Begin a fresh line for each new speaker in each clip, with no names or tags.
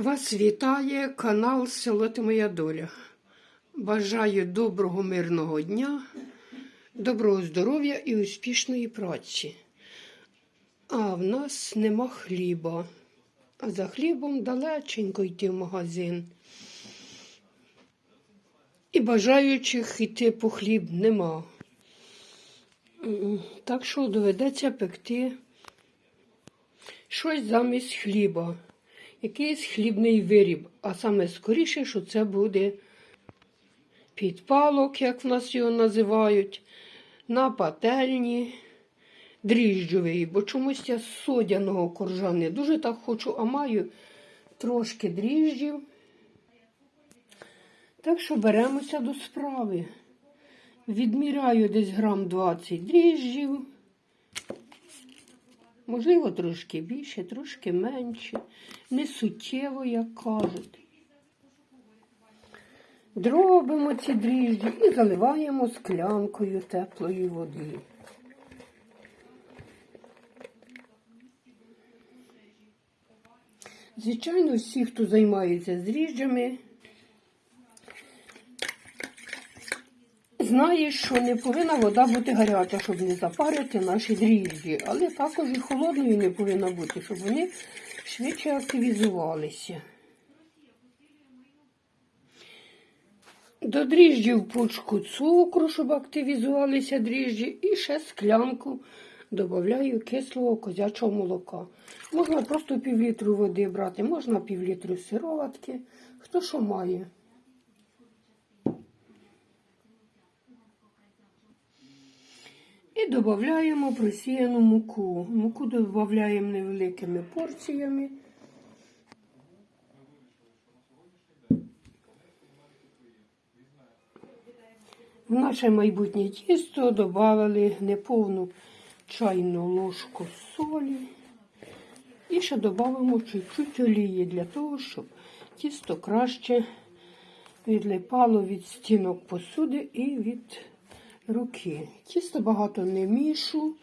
Вас вітає канал Село Ти Моя Доля. Бажаю доброго мирного дня, доброго здоров'я і успішної праці. А в нас нема хліба. А за хлібом далеченько йти в магазин. І бажаючих йти по хліб нема. Так що доведеться пекти щось замість хліба якийсь хлібний виріб, а саме скоріше, що це буде підпалок, як в нас його називають, на пательні дріжджовий, бо чомусь я з содяного коржа не дуже так хочу, а маю трошки дріжджів. Так що беремося до справи. Відміряю десь грам 20 дріжджів. Можливо, трошки більше, трошки менше. Не суттєво, як кажуть. Дробимо ці дріжджі і заливаємо склянкою теплої води. Звичайно, всі, хто займається дріжджами, знає, що не повинна вода бути гаряча, щоб не запарити наші дріжджі, але також і холодною не повинна бути, щоб вони швидше активізувалися. До дріжджів пучку цукру, щоб активізувалися дріжджі, і ще склянку додаю кислого козячого молока. Можна просто півлітру води брати, можна півлітру сироватки, хто що має. І додаємо просіяну муку. Муку додаємо невеликими порціями. В наше майбутнє тісто додали неповну чайну ложку солі. І ще додамо чуть-чуть олії для того, щоб тісто краще відлипало від стінок посуди і від руки. Тісто багато не мішу.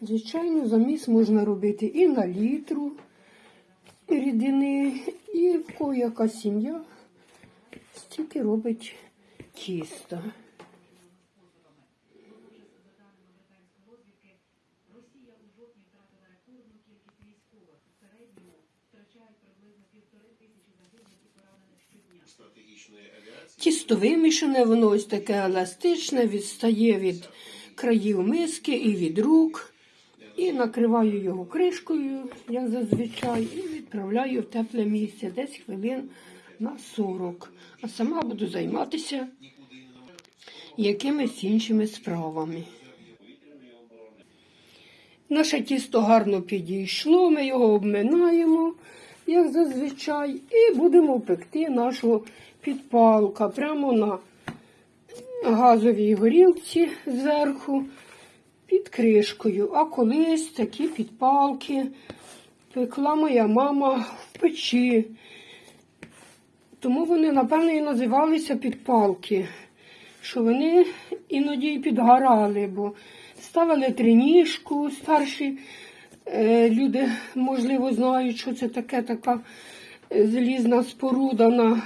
Звичайно, заміс можна робити і на літру рідини, і в кого яка сім'я стільки робить тісто. Тісто вимішане, воно ось таке еластичне, відстає від країв миски і від рук. І накриваю його кришкою, як зазвичай, і відправляю в тепле місце, десь хвилин на 40. А сама буду займатися якимись іншими справами. Наше тісто гарно підійшло, ми його обминаємо, як зазвичай, і будемо пекти нашого підпалка прямо на газовій горілці зверху під кришкою. А колись такі підпалки пекла моя мама в печі. Тому вони, напевно, і називалися підпалки, що вони іноді й підгорали, бо ставили триніжку, старші люди, можливо, знають, що це таке така е, залізна споруда на,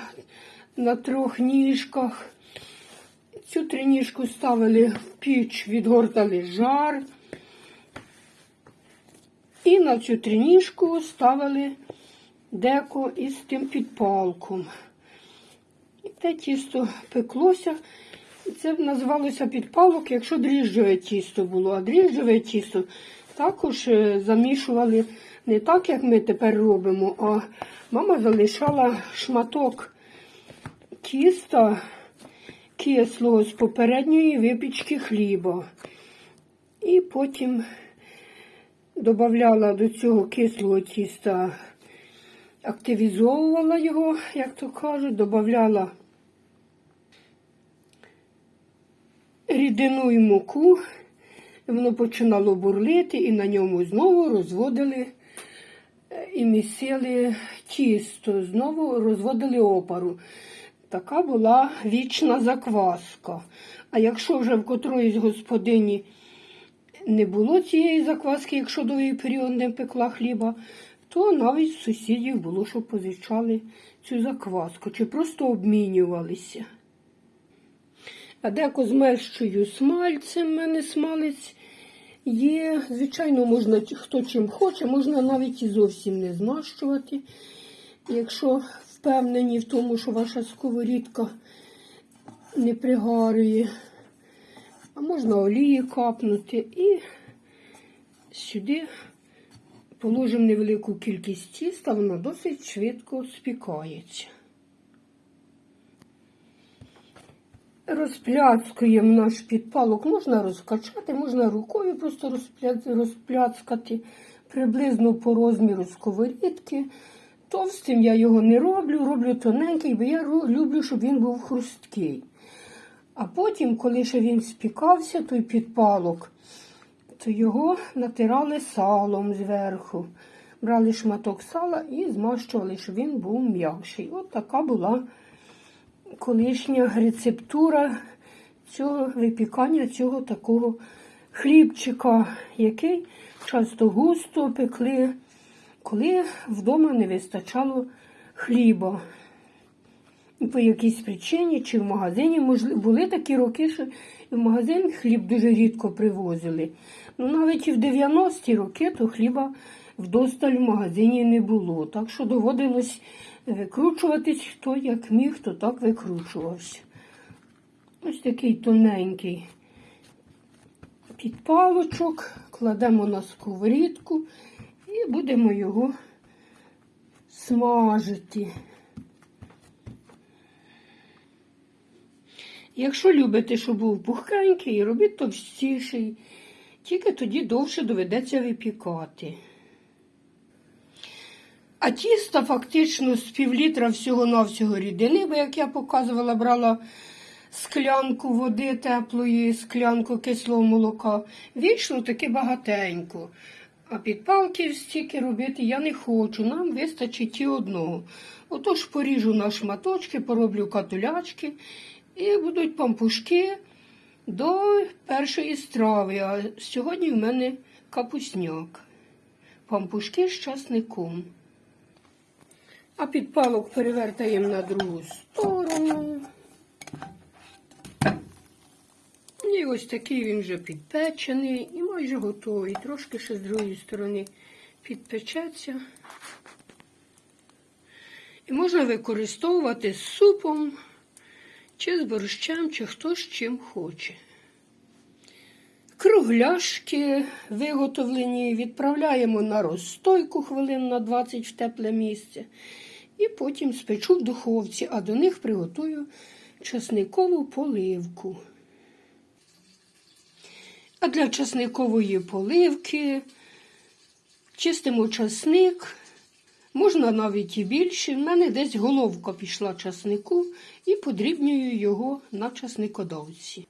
на трьох ніжках. Цю триніжку ставили в піч, відгортали жар. І на цю триніжку ставили деко із тим підпалком. І те тісто пеклося. Це називалося підпалок, якщо дріжджове тісто було. А дріжджове тісто також е, замішували не так, як ми тепер робимо, а мама залишала шматок тіста кислого з попередньої випічки хліба. І потім додавала до цього кислого тіста, активізовувала його, як то кажуть, додавала рідину і муку, воно починало бурлити, і на ньому знову розводили е, і місили тісто, знову розводили опару. Така була вічна закваска. А якщо вже в котроїсь господині не було цієї закваски, якщо довгий період не пекла хліба, то навіть сусідів було, що позичали цю закваску, чи просто обмінювалися. А деко змещую смальцем, в мене смалець є. Звичайно, можна хто чим хоче, можна навіть і зовсім не змащувати. Якщо впевнені в тому, що ваша сковорідка не пригарює, а можна олії капнути і сюди положимо невелику кількість тіста, воно досить швидко спікається. Розпляцкуємо наш підпалок, можна розкачати, можна рукою просто розпля- розпляцкати приблизно по розміру сковорідки. Товстим я його не роблю, роблю тоненький, бо я люблю, щоб він був хрусткий. А потім, коли ще він спікався, той підпалок, то його натирали салом зверху. Брали шматок сала і змащували, щоб він був м'якший. От така була колишня рецептура цього випікання цього такого хлібчика, який часто густо пекли, коли вдома не вистачало хліба. По якійсь причині чи в магазині можливо, були такі роки, що в магазин хліб дуже рідко привозили. Ну, навіть і в 90-ті роки то хліба вдосталь в магазині не було. Так що доводилось викручуватись, хто як міг, хто так викручувався. Ось такий тоненький підпалочок, кладемо на сковорідку і будемо його смажити. Якщо любите, щоб був пухкенький, робіть товстіший, тільки тоді довше доведеться випікати. А тіста фактично з півлітра всього-навсього рідини, бо, як я показувала, брала склянку води теплої, склянку кислого молока. Вийшло таки багатенько. А підпалки стільки робити я не хочу. Нам вистачить і одного. Отож поріжу на шматочки, пороблю катулячки і будуть пампушки до першої страви. А сьогодні в мене капусняк. Пампушки з часником. А підпалок перевертаємо на другу сторону. І ось такий він вже підпечений і майже готовий. Трошки ще з другої сторони підпечеться. І можна використовувати з супом, чи з борщем, чи хто з чим хоче. Кругляшки виготовлені, відправляємо на розстойку хвилин на 20 в тепле місце. І потім спечу в духовці, а до них приготую часникову поливку. А для часникової поливки чистимо часник, можна навіть і більше. В мене десь головка пішла часнику і подрібнюю його на часникодавці.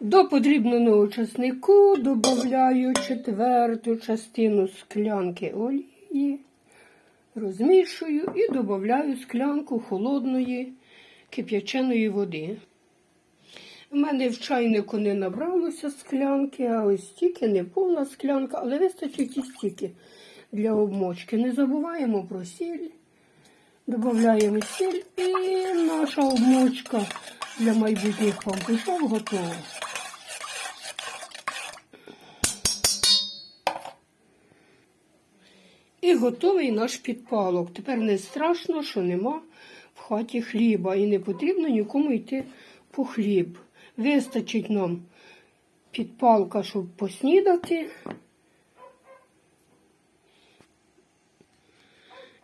До подрібненого часнику додаю четверту частину склянки олії, розмішую і додаю склянку холодної кип'яченої води. У мене в чайнику не набралося склянки, а ось стільки, не повна склянка, але вистачить і стільки для обмочки. Не забуваємо про сіль. Додаємо сіль і наша обмочка для майбутніх пампушок готова. І готовий наш підпалок. Тепер не страшно, що нема в хаті хліба і не потрібно нікому йти по хліб. Вистачить нам підпалка, щоб поснідати.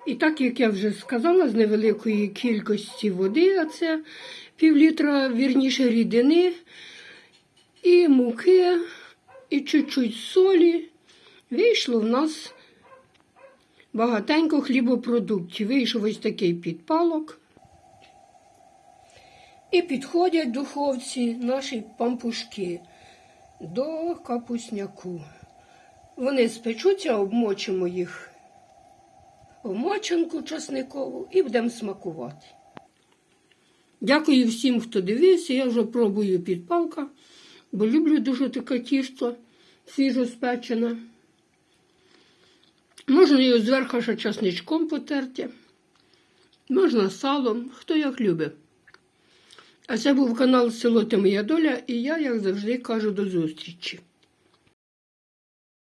І так, як я вже сказала, з невеликої кількості води, а це півлітра, вірніше рідини, і муки, і чуть-чуть солі, вийшло в нас багатенько хлібопродуктів. Вийшов ось такий підпалок. І підходять духовці наші пампушки до капусняку. Вони спечуться, обмочимо їх в мочанку часникову і будемо смакувати. Дякую всім, хто дивився. Я вже пробую підпалка, бо люблю дуже таке тісто свіжо спечене. Можна його зверху ще часничком потерти. Можна салом, хто як любить. А це був канал Село Та Моя Доля, і я, як завжди, кажу до зустрічі.